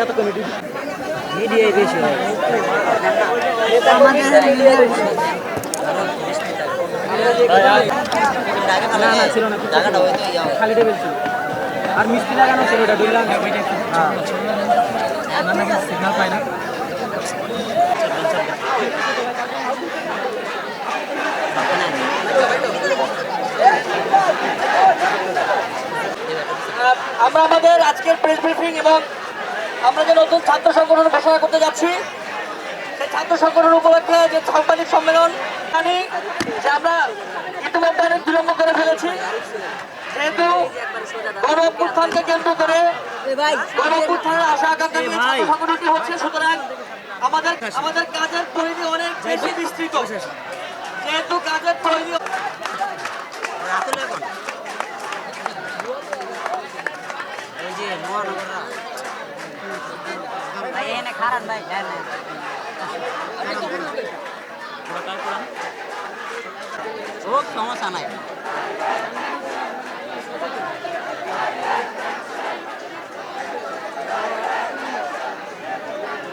এত কমিটি মিডিয়ায় বেশি হয় না না ছিল না খালি টেবিল ছিল। আর মিষ্টি লাগানো ছিল বুঝলাম? হ্যাঁ সিগন্যাল পাই না। আমরা আমাদের আজকের প্রেস ব্রিফিং এবং আমরা যে নতুন ছাত্র সংগঠন ঘোষণা করতে যাচ্ছি সেই ছাত্র সংগঠন উপলক্ষে যে সাংবাদিক সম্মেলন যে আমরা ইতিমধ্যে অনেক বিলম্ব করে ফেলেছি, যেহেতু গণ অভ্যুত্থানকে কেন্দ্র করে গণ অভ্যুত্থানের আশা আকাঙ্ক্ষা সংগঠনটি হচ্ছে, সুতরাং আমাদের আমাদের কাজের পরিধি অনেক বেশি বিস্তৃত। যেহেতু কাজের সমস্যা নাই।